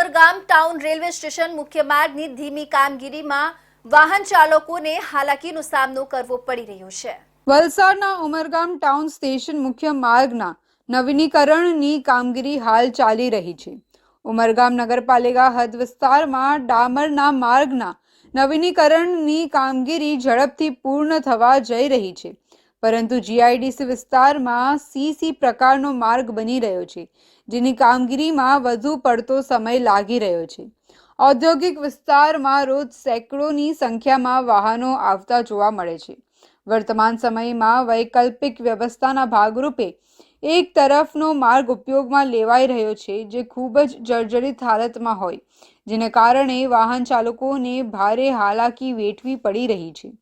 Umargam town railway station મુખ્ય માર્ગની ધીમી કામગીરીમાં વાહન ચાલકોને હાલાકીનો સામનો કરવો પડી રહ્યો છે. વલસાડના ઉમરગામ ટાઉન સ્ટેશન મુખ્ય માર્ગના નવીનીકરણની કામગીરી હાલ ચાલી રહી છે. ઉમરગામ નગરપાલિકા હદ વિસ્તારમાં ડામરના માર્ગના નવીનીકરણની કામગીરી ઝડપથી પૂર્ણ થવા જઈ રહી છે. પરંતુ જીઆઈડીસી વિસ્તારમાં સીસી પ્રકારનો માર્ગ બની રહ્યો છે, જેની કામગીરીમાં વધુ પડતો સમય લાગી રહ્યો છે. ઔદ્યોગિક વિસ્તારમાં રોજ સેંકડોની સંખ્યામાં વાહનો આવતા જોવા મળે છે. વર્તમાન સમયમાં વૈકલ્પિક વ્યવસ્થાના ભાગરૂપે એક તરફનો માર્ગ ઉપયોગમાં લેવાઈ રહ્યો છે, જે ખૂબ જ જર્જરિત હાલતમાં હોય, જેને કારણે વાહન ચાલકોને ભારે હાલાકી વેઠવી પડી રહી છે.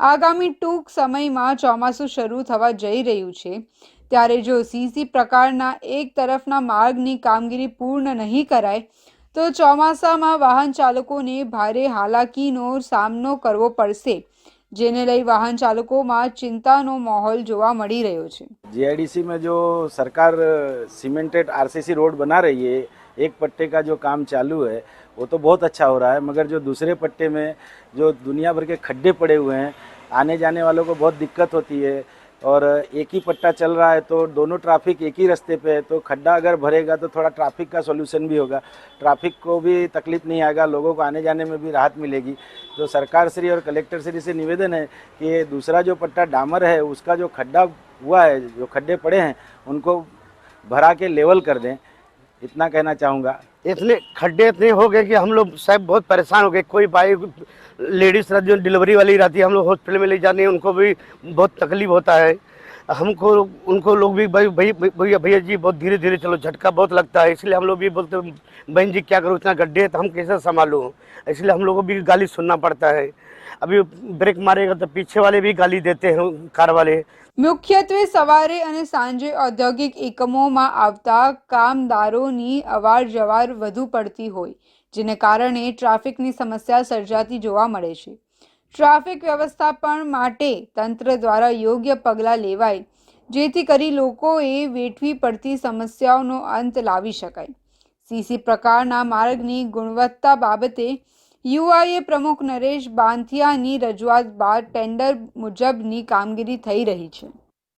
આગામી ટૂંક સમયમાં ચોમાસું શરૂ થવા જઈ રહ્યું છે ત્યારે જો સીસી પ્રકારના એક તરફના માર્ગની કામગીરી પૂર્ણ નહીં કરાય તો ચોમાસામાં વાહન ચાલકોને ભારે હાલાકીનો સામનો કરવો પડશે જેને લઈ વાહન ચાલકોમાં ચિંતાનો માહોલ જોવા મળી રહ્યો છે जीआईडीसी में जो सरकार सीमेंटेड आरसीसी रोड बना रही है एक पट्टे का जो काम चालू है वो तो बहुत अच्छा हो रहा है मगर जो दूसरे पट्टे में जो दुनिया भर के खड्डे पड़े हुए हैं आने जाने वालों को बहुत दिक्कत होती है और एक ही पट्टा चल रहा है तो दोनों ट्रैफ़िक एक ही रास्ते पे है तो खड्डा अगर भरेगा तो थोड़ा ट्रैफ़िक का सॉल्यूशन भी होगा। ट्रैफ़िक को भी तकलीफ़ नहीं आएगा, लोगों को आने जाने में भी राहत मिलेगी। तो सरकार श्री और कलेक्टर श्री से निवेदन है कि दूसरा जो पट्टा डामर है, उसका जो खड्डा हुआ है, जो खड्डे पड़े हैं, उनको भरा के लेवल कर दें। इतना कहना चाहूँगा। इतने खड्डे इतने हो गए कि हम लोग साहब बहुत परेशान हो गए। कोई भाई, लेडीज़ जो डिलीवरी वाली रहती है हम लोग हॉस्पिटल में ले जाने, उनको भी बहुत तकलीफ़ होता है। हमको, उनको लोग भी भाई भैया भैया जी, बहुत धीरे धीरे चलो, झटका बहुत लगता है। इसलिए हम लोग भी बोलते बहन जी, क्या करो, इतना गड्ढे है तो हम कैसे संभालूं? इसलिए हम लोग को भी गाली सुनना पड़ता है। अभी ब्रेक मारेगा तो पीछे वाले भी गाली देते हैं कार वाले મુખ્યત્વે સવારે અને સાંજે ઔદ્યોગિક એકમોમાં આવતા કામદારોની અવાર જવાર વધુ પડતી હોય જેને કારણે ટ્રાફિકની સમસ્યા સર્જાતી જોવા મળે છે ટ્રાફિક વ્યવસ્થાપન માટે તંત્ર દ્વારા યોગ્ય પગલાં લેવાય જેથી કરી લોકોએ વેઠવી પડતી સમસ્યાઓનો અંત લાવી શકાય સીસી પ્રકારના માર્ગની ગુણવત્તા બાબતે યુઆઈએ પ્રમુખ નરેશ બાંથિયાની રજૂઆત બાદ ટેન્ડર મુજબની કામગીરી થઈ રહી છે.